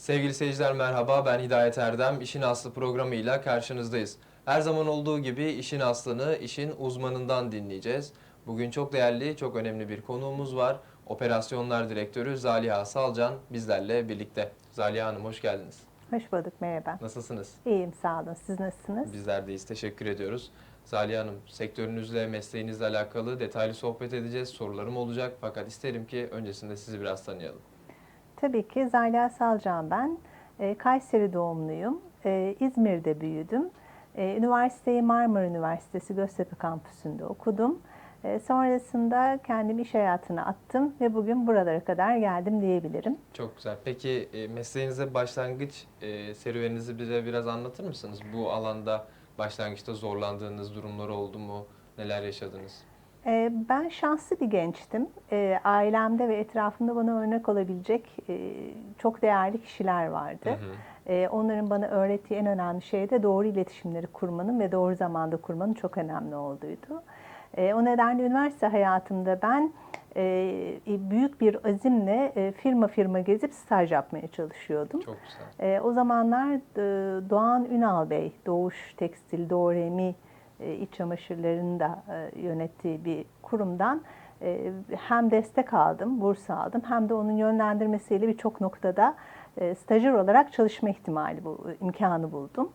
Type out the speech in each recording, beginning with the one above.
Sevgili seyirciler merhaba ben Hidayet Erdem. İşin Aslı programıyla karşınızdayız. Her zaman olduğu gibi işin aslını işin uzmanından dinleyeceğiz. Bugün çok değerli, çok önemli bir konuğumuz var. Operasyonlar Direktörü Zaliha Salcan bizlerle birlikte. Zaliha Hanım hoş geldiniz. Hoş bulduk, merhaba. Nasılsınız? İyiyim, sağ olun. Siz nasılsınız? Bizler deyiz. Teşekkür ediyoruz. Zaliha Hanım, sektörünüzle, mesleğinizle alakalı detaylı sohbet edeceğiz. Sorularım olacak fakat isterim ki öncesinde sizi biraz tanıyalım. Tabii ki Zaliha Salcan ben. Ee, Kayseri doğumluyum. Ee, İzmir'de büyüdüm. Ee, Üniversiteyi Marmara Üniversitesi Göztepe kampüsünde okudum. Sonrasında kendimi iş hayatına attım ve bugün buralara kadar geldim diyebilirim. Çok güzel. Peki e, mesleğinize başlangıç e, serüveninizi bize biraz anlatır mısınız? Bu alanda başlangıçta zorlandığınız durumlar oldu mu? Neler yaşadınız? Ee, Ben şanslı bir gençtim. Ee, Ailemde ve etrafımda bana örnek olabilecek e, çok değerli kişiler vardı. Hı hı. Ee, Onların bana öğrettiği en önemli şey de doğru iletişimleri kurmanın ve doğru zamanda kurmanın çok önemli olduğuydu. O nedenle üniversite hayatımda ben e, büyük bir azimle e, firma firma gezip staj yapmaya çalışıyordum. Çok güzel. E, o zamanlar e, Doğan Ünal Bey, Doğuş Tekstil, Doğremi e, iç çamaşırlarını da e, yönettiği bir kurumdan e, hem destek aldım, burs aldım hem de onun yönlendirmesiyle birçok noktada e, stajyer olarak çalışma ihtimali, bu imkanı buldum.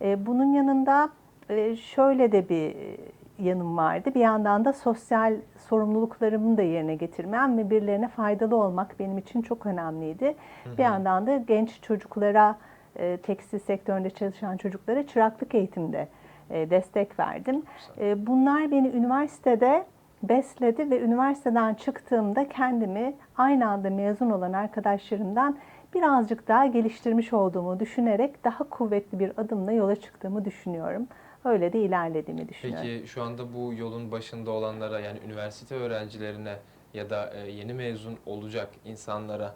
E, bunun yanında e, şöyle de bir e, yanım vardı. Bir yandan da sosyal sorumluluklarımı da yerine getirmem ve birilerine faydalı olmak benim için çok önemliydi. Bir yandan da genç çocuklara, e, tekstil sektöründe çalışan çocuklara çıraklık eğitimde e, destek verdim. E, Bunlar beni üniversitede besledi ve üniversiteden çıktığımda kendimi aynı anda mezun olan arkadaşlarımdan birazcık daha geliştirmiş olduğumu düşünerek daha kuvvetli bir adımla yola çıktığımı düşünüyorum. Öyle de ilerlediğimi düşünüyorum. Peki şu anda bu yolun başında olanlara yani üniversite öğrencilerine ya da e, yeni mezun olacak insanlara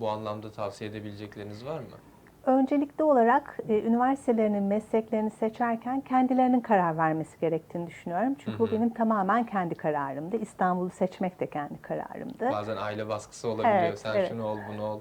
bu anlamda tavsiye edebilecekleriniz var mı? Öncelikli olarak e, üniversitelerinin mesleklerini seçerken kendilerinin karar vermesi gerektiğini düşünüyorum. Çünkü Hı hı. bu benim tamamen kendi kararımdı. İstanbul'u seçmek de kendi kararımdı. Bazen aile baskısı olabiliyor. Evet, Sen evet. şunu ol, bunu ol.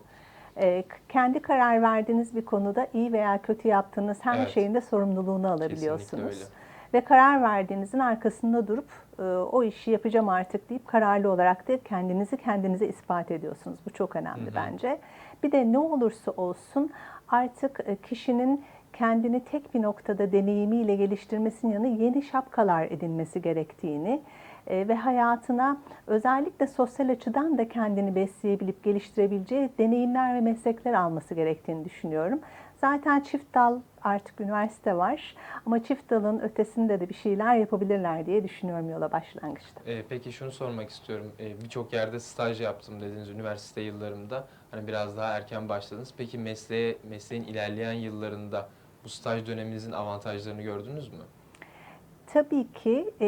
E, kendi karar verdiğiniz bir konuda iyi veya kötü yaptığınız her Evet. şeyin de sorumluluğunu alabiliyorsunuz. Ve karar verdiğinizin arkasında durup e, o işi yapacağım artık deyip kararlı olarak da kendinizi kendinize ispat ediyorsunuz. Bu çok önemli Hı hı. bence. Bir de ne olursa olsun artık e, kişinin kendini tek bir noktada deneyimiyle geliştirmesinin yanı yeni şapkalar edinmesi gerektiğini e, ve hayatına özellikle sosyal açıdan da kendini besleyebilip geliştirebileceği deneyimler ve meslekler alması gerektiğini düşünüyorum. Zaten çift dal artık üniversite var ama çift dalın ötesinde de bir şeyler yapabilirler diye düşünüyorum yola başlangıçta. E, peki şunu sormak istiyorum. E, Birçok yerde staj yaptım dediniz üniversite yıllarımda. Hani biraz daha erken başladınız. Peki mesleğe, mesleğin ilerleyen yıllarında bu staj döneminizin avantajlarını gördünüz mü? Tabii ki e,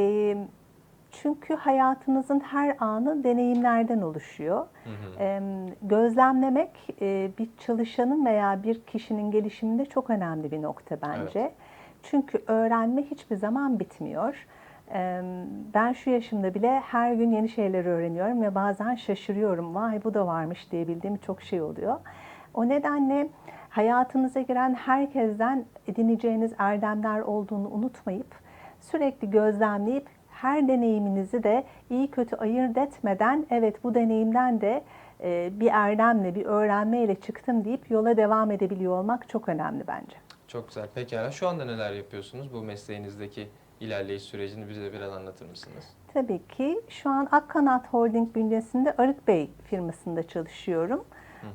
çünkü hayatınızın her anı deneyimlerden oluşuyor. Hı hı. E, gözlemlemek e, bir çalışanın veya bir kişinin gelişiminde çok önemli bir nokta bence. Çünkü öğrenme hiçbir zaman bitmiyor. E, ben şu yaşımda bile her gün yeni şeyler öğreniyorum ve bazen şaşırıyorum. Vay bu da varmış diyebildiğim çok şey oluyor. O nedenle hayatınıza giren herkesten edineceğiniz erdemler olduğunu unutmayıp sürekli gözlemleyip her deneyiminizi de iyi kötü ayırt etmeden evet bu deneyimden de e, bir erdemle, bir öğrenmeyle çıktım deyip yola devam edebiliyor olmak çok önemli bence. Çok güzel. Pekala şu anda neler yapıyorsunuz? Bu mesleğinizdeki ilerleyiş sürecini bize biraz anlatır mısınız? Tabii ki şu an Akkanat Holding bünyesinde Arık Bey firmasında çalışıyorum.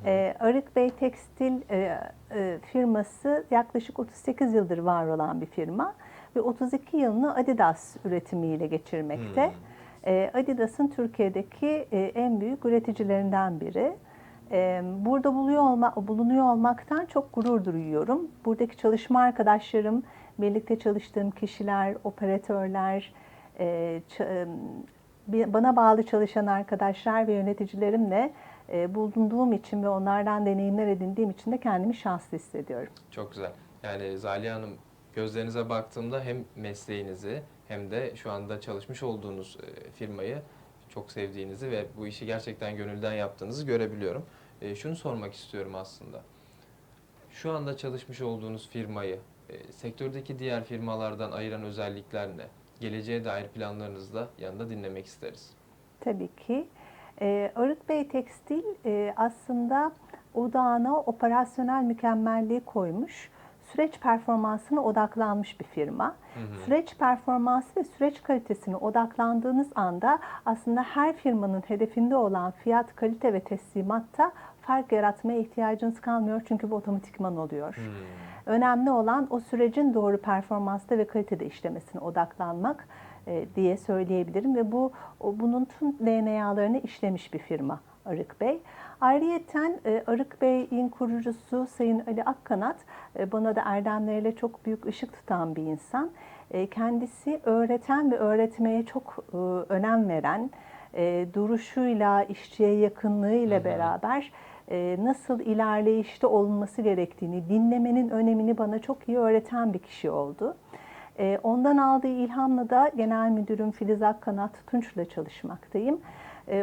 Ee, Arık Bey Tekstil e, e, firması yaklaşık 38 yıldır var olan bir firma ve 32 yılını Adidas üretimiyle geçirmekte. Hmm. Ee, Adidas'ın Türkiye'deki e, en büyük üreticilerinden biri. Ee, Burada buluyor olma, bulunuyor olmaktan çok gurur duyuyorum. Buradaki çalışma arkadaşlarım, birlikte çalıştığım kişiler, operatörler, e, bir- bana bağlı çalışan arkadaşlar ve yöneticilerimle e, bulunduğum için ve onlardan deneyimler edindiğim için de kendimi şanslı hissediyorum. Çok güzel. Yani Zaliha Hanım gözlerinize baktığımda hem mesleğinizi hem de şu anda çalışmış olduğunuz e, firmayı çok sevdiğinizi ve bu işi gerçekten gönülden yaptığınızı görebiliyorum. E, Şunu sormak istiyorum aslında. Şu anda çalışmış olduğunuz firmayı e, sektördeki diğer firmalardan ayıran özellikler ne? Geleceğe dair planlarınızı da yanında dinlemek isteriz. Tabii ki. Arık Bey Tekstil e, aslında odağına operasyonel mükemmelliği koymuş, süreç performansına odaklanmış bir firma. Hı hı. Süreç performansı ve süreç kalitesine odaklandığınız anda aslında her firmanın hedefinde olan fiyat, kalite ve teslimatta fark yaratmaya ihtiyacınız kalmıyor çünkü bu otomatikman oluyor. Hmm. Önemli olan o sürecin doğru performansta ve kalitede işlemesine odaklanmak e, diye söyleyebilirim ve bu o, bunun tüm DNA'larını işlemiş bir firma Arık Bey. Ayrıyeten e, Arık Bey'in kurucusu Sayın Ali Akkanat e, bana da erdemleriyle çok büyük ışık tutan bir insan. E, kendisi öğreten ve öğretmeye çok önem veren, duruşuyla, işçiye yakınlığıyla beraber nasıl ilerleyişte olunması gerektiğini, dinlemenin önemini bana çok iyi öğreten bir kişi oldu. Ondan aldığı ilhamla da Genel Müdürüm Filiz Akkanat Tunç'la çalışmaktayım.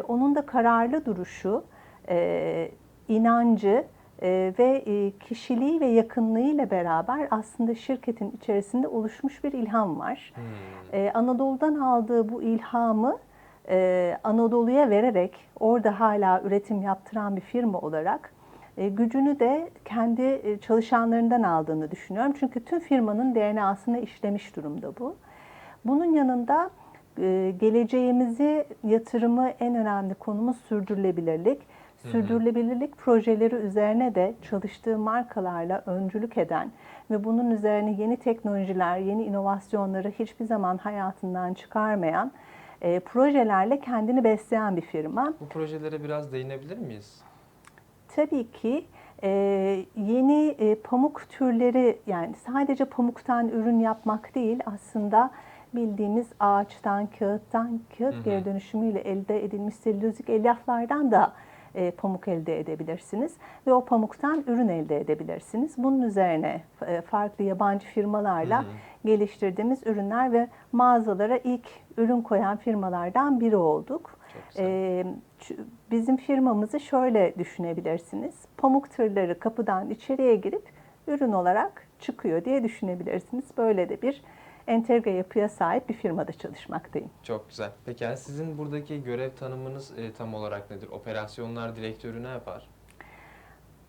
Onun da kararlı duruşu, e, inancı e, ve e, kişiliği ve yakınlığıyla beraber aslında şirketin içerisinde oluşmuş bir ilham var. Hmm. Ee, Anadolu'dan aldığı bu ilhamı e, Anadolu'ya vererek orada hala üretim yaptıran bir firma olarak e, gücünü de kendi e, çalışanlarından aldığını düşünüyorum. Çünkü tüm firmanın DNA'sına işlemiş durumda bu. Bunun yanında e, geleceğimizi yatırımı en önemli konumuz sürdürülebilirlik. Sürdürülebilirlik projeleri üzerine de çalıştığı markalarla öncülük eden ve bunun üzerine yeni teknolojiler, yeni inovasyonları hiçbir zaman hayatından çıkarmayan e, projelerle kendini besleyen bir firma. Bu projelere biraz değinebilir miyiz? Tabii ki e, yeni e, pamuk türleri yani sadece pamuktan ürün yapmak değil aslında bildiğimiz ağaçtan, kağıttan, kağıt Hı hı. geri dönüşümüyle elde edilmiş selülozik elyaflardan da e, pamuk elde edebilirsiniz ve o pamuktan ürün elde edebilirsiniz. Bunun üzerine e, farklı yabancı firmalarla Hı hı. geliştirdiğimiz ürünler ve mağazalara ilk ürün koyan firmalardan biri olduk. Ç- bizim firmamızı şöyle düşünebilirsiniz. Pamuk tırları kapıdan içeriye girip ürün olarak çıkıyor diye düşünebilirsiniz. Böyle de bir entegre yapıya sahip bir firmada çalışmaktayım. Çok güzel. Peki yani sizin buradaki görev tanımınız e, tam olarak nedir? Operasyonlar direktörü ne yapar?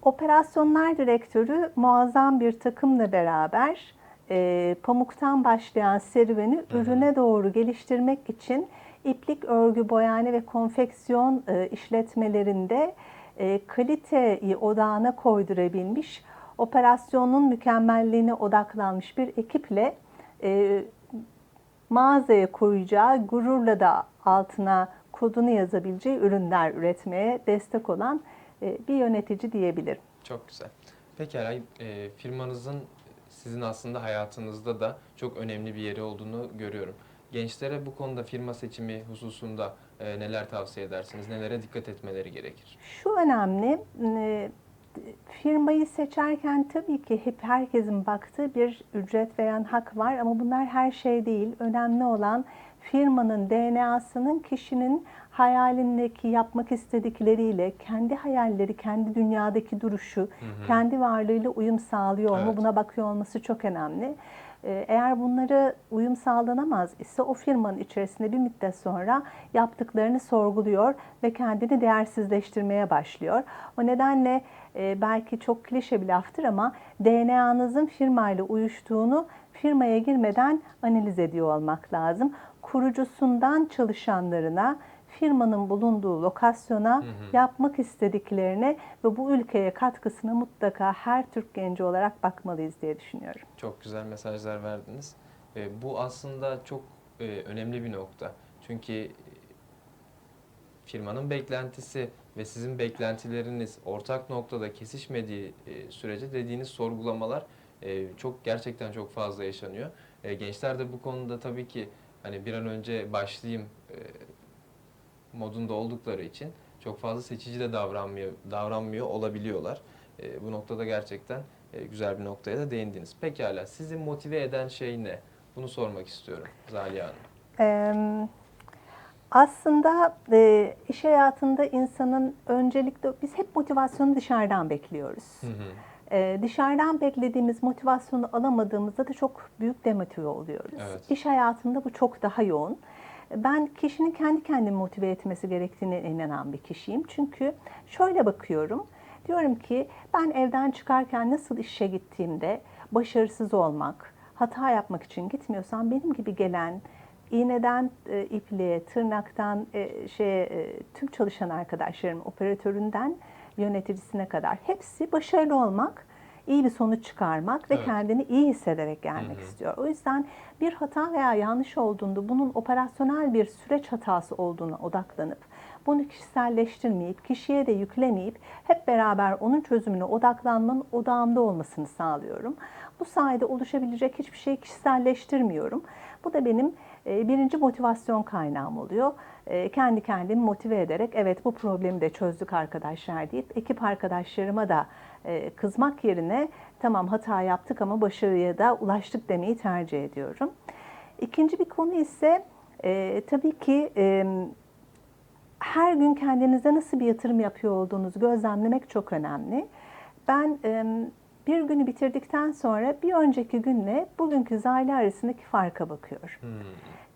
Operasyonlar direktörü muazzam bir takımla beraber e, pamuktan başlayan serüveni hı. ürüne doğru geliştirmek için iplik, örgü, boyane ve konfeksiyon e, işletmelerinde e, kaliteyi odağına koydurabilmiş, operasyonun mükemmelliğine odaklanmış bir ekiple e, mağazaya koyacağı, gururla da altına kodunu yazabileceği ürünler üretmeye destek olan e, bir yönetici diyebilirim. Çok güzel. Pekala, e, firmanızın sizin aslında hayatınızda da çok önemli bir yeri olduğunu görüyorum. Gençlere bu konuda firma seçimi hususunda e, neler tavsiye edersiniz? Nelere dikkat etmeleri gerekir? Şu önemli, e, firmayı seçerken tabii ki hep herkesin baktığı bir ücret veya hak var ama bunlar her şey değil. Önemli olan firmanın DNA'sının kişinin hayalindeki yapmak istedikleriyle kendi hayalleri, kendi dünyadaki duruşu, Hı hı. kendi varlığıyla uyum sağlıyor mu? Evet. Buna bakıyor olması çok önemli. Ee, Eğer bunları uyum sağlanamaz ise o firmanın içerisinde bir müddet sonra yaptıklarını sorguluyor ve kendini değersizleştirmeye başlıyor. O nedenle e, belki çok klişe bir laftır ama DNA'nızın firmayla uyuştuğunu firmaya girmeden analiz ediyor olmak lazım. Kurucusundan çalışanlarına, firmanın bulunduğu lokasyona, Hı hı. yapmak istediklerine ve bu ülkeye katkısına mutlaka her Türk genci olarak bakmalıyız diye düşünüyorum. Çok güzel mesajlar verdiniz. E, bu aslında çok e, önemli bir nokta. Çünkü e, firmanın beklentisi ve sizin beklentileriniz ortak noktada kesişmediği e, sürece dediğiniz sorgulamalar e, çok gerçekten çok fazla yaşanıyor. E, gençler de bu konuda tabii ki hani bir an önce başlayayım e, modunda oldukları için çok fazla seçici de davranmıyor davranmıyor olabiliyorlar. E, bu noktada gerçekten e, güzel bir noktaya da değindiniz. Pekala sizi motive eden şey ne? Bunu sormak istiyorum Zaliha Hanım. Ee, aslında e, iş hayatında insanın öncelikle biz hep motivasyonu dışarıdan bekliyoruz. Hı hı. Ee, dışarıdan beklediğimiz motivasyonu alamadığımızda da çok büyük demotive oluyoruz. Evet. İş hayatında bu çok daha yoğun. Ben kişinin kendi kendini motive etmesi gerektiğine inanan bir kişiyim. Çünkü şöyle bakıyorum. Diyorum ki ben evden çıkarken nasıl işe gittiğimde başarısız olmak, hata yapmak için gitmiyorsam benim gibi gelen iğneden e, ipliğe, tırnaktan e, şeye, e, tüm çalışan arkadaşlarım, operatöründen yöneticisine kadar hepsi başarılı olmak, iyi bir sonuç çıkarmak ve Evet. kendini iyi hissederek gelmek Hı hı. istiyor. O yüzden bir hata veya yanlış olduğunda bunun operasyonel bir süreç hatası olduğuna odaklanıp bunu kişiselleştirmeyip, kişiye de yüklemeyip hep beraber onun çözümüne odaklanmanın odağımda olmasını sağlıyorum. Bu sayede oluşabilecek hiçbir şeyi kişiselleştirmiyorum. Bu da benim e, birinci motivasyon kaynağım oluyor. E, Kendi kendimi motive ederek evet bu problemi de çözdük arkadaşlar deyip ekip arkadaşlarıma da e, kızmak yerine tamam hata yaptık ama başarıya da ulaştık demeyi tercih ediyorum. İkinci bir konu ise e, tabii ki e, her gün kendinize nasıl bir yatırım yapıyor olduğunuzu gözlemlemek çok önemli. Ben e, bir günü bitirdikten sonra bir önceki günle bugünkü Zali arasındaki farka bakıyorum. Hmm.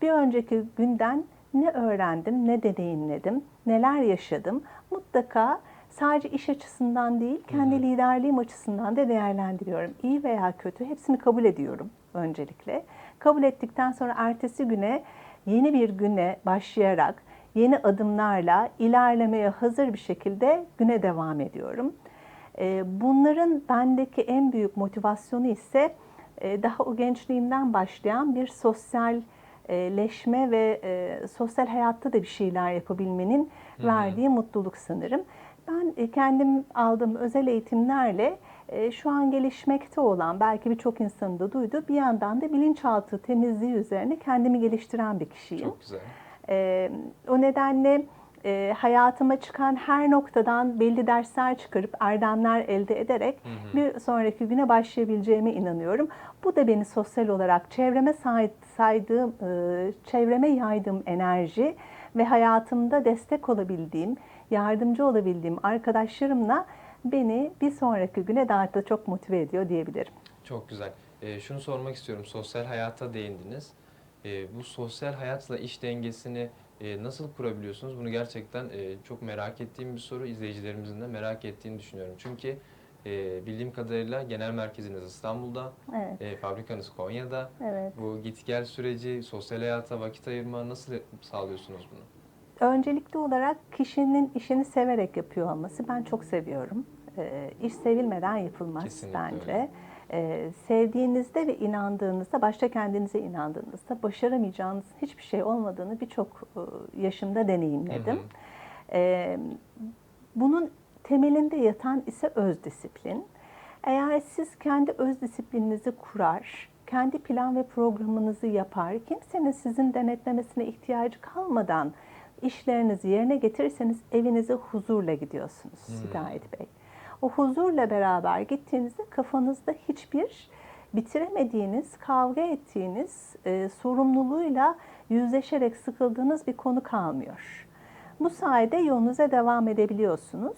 Bir önceki günden ne öğrendim, ne deneyimledim, neler yaşadım. Mutlaka sadece iş açısından değil, kendi Hı hı. liderliğim açısından da değerlendiriyorum. İyi veya kötü hepsini kabul ediyorum öncelikle. Kabul ettikten sonra ertesi güne yeni bir güne başlayarak yeni adımlarla ilerlemeye hazır bir şekilde güne devam ediyorum. Ee, Bunların bendeki en büyük motivasyonu ise e, daha o gençliğimden başlayan bir sosyalleşme ve e, sosyal hayatta da bir şeyler yapabilmenin verdiği mutluluk sanırım. Ben e, kendim aldığım özel eğitimlerle e, şu an gelişmekte olan, belki birçok insanın da duyduğu bir yandan da bilinçaltı temizliği üzerine kendimi geliştiren bir kişiyim. Çok güzel. Ee, o nedenle e, hayatıma çıkan her noktadan belli dersler çıkarıp erdemler elde ederek Hı hı. bir sonraki güne başlayabileceğime inanıyorum. Bu da beni sosyal olarak çevreme say- saydığım, e, çevreme yaydığım enerji ve hayatımda destek olabildiğim, yardımcı olabildiğim arkadaşlarımla beni bir sonraki güne daha da çok motive ediyor diyebilirim. Çok güzel. Ee, şunu sormak istiyorum. Sosyal hayata değindiniz. Ee, bu sosyal hayatla iş dengesini e, nasıl kurabiliyorsunuz? Bunu gerçekten e, çok merak ettiğim bir soru. İzleyicilerimizin de merak ettiğini düşünüyorum. Çünkü e, bildiğim kadarıyla genel merkeziniz İstanbul'da, Evet, e, fabrikanız Konya'da. evet. Bu git gel süreci, sosyal hayata vakit ayırma nasıl sağlıyorsunuz bunu? Öncelikli olarak kişinin işini severek yapıyor olması ben çok seviyorum. Ee, iş sevilmeden yapılmaz Kesinlikle bence. öyle. Ee, sevdiğinizde ve inandığınızda, başta kendinize inandığınızda başaramayacağınız hiçbir şey olmadığını birçok e, yaşımda deneyimledim. Hı hı. Ee, bunun temelinde yatan ise öz disiplin. Eğer siz kendi öz disiplininizi kurar, kendi plan ve programınızı yapar, kimsenin sizin denetlemesine ihtiyacı kalmadan işlerinizi yerine getirirseniz evinize huzurla gidiyorsunuz Hmm. Hidayet Bey. O huzurla beraber gittiğinizde kafanızda hiçbir bitiremediğiniz, kavga ettiğiniz, e, sorumluluğuyla yüzleşerek sıkıldığınız bir konu kalmıyor. Bu sayede yolunuza devam edebiliyorsunuz.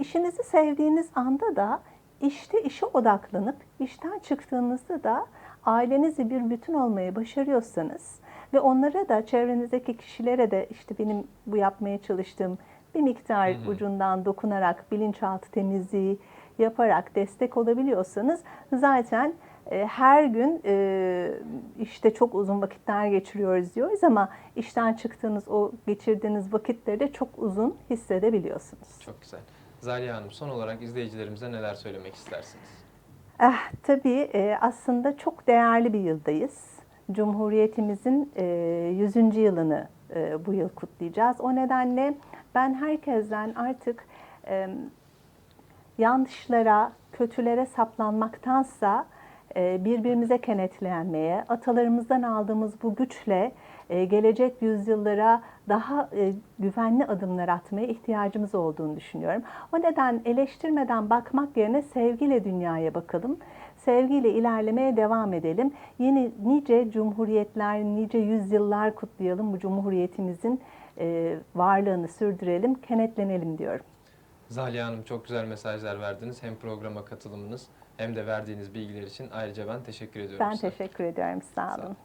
İşinizi sevdiğiniz anda da işte işe odaklanıp işten çıktığınızda da ailenizle bir bütün olmayı başarıyorsanız ve onlara da çevrenizdeki kişilere de işte benim bu yapmaya çalıştığım bir miktar Hı hı. ucundan dokunarak bilinçaltı temizliği yaparak destek olabiliyorsanız zaten e, her gün e, işte çok uzun vakitler geçiriyoruz diyoruz ama işten çıktığınız o geçirdiğiniz vakitleri de çok uzun hissedebiliyorsunuz. Çok güzel. Zaliha Hanım son olarak izleyicilerimize neler söylemek istersiniz? Eh, tabii e, aslında çok değerli bir yıldayız. Cumhuriyetimizin e, 100. yılını e, bu yıl kutlayacağız. O nedenle ben herkesten artık e, yanlışlara, kötülere saplanmaktansa birbirimize kenetlenmeye, atalarımızdan aldığımız bu güçle gelecek yüzyıllara daha e, güvenli adımlar atmaya ihtiyacımız olduğunu düşünüyorum. O neden eleştirmeden bakmak yerine sevgiyle dünyaya bakalım. Sevgiyle ilerlemeye devam edelim. Yeni nice cumhuriyetler, nice yüzyıllar kutlayalım. Bu cumhuriyetimizin e, varlığını sürdürelim, kenetlenelim diyorum. Zaliha Hanım çok güzel mesajlar verdiniz. Hem programa katılımınız hem de verdiğiniz bilgiler için ayrıca ben teşekkür ediyorum Ben size. teşekkür ediyorum. Sağ Sağ olun. olun.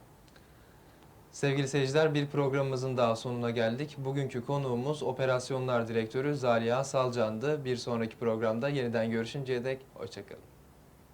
Sevgili seyirciler bir programımızın daha sonuna geldik. Bugünkü konuğumuz Operasyonlar Direktörü Zaliha Salcan'dı. Bir sonraki programda yeniden görüşünceye dek hoşçakalın.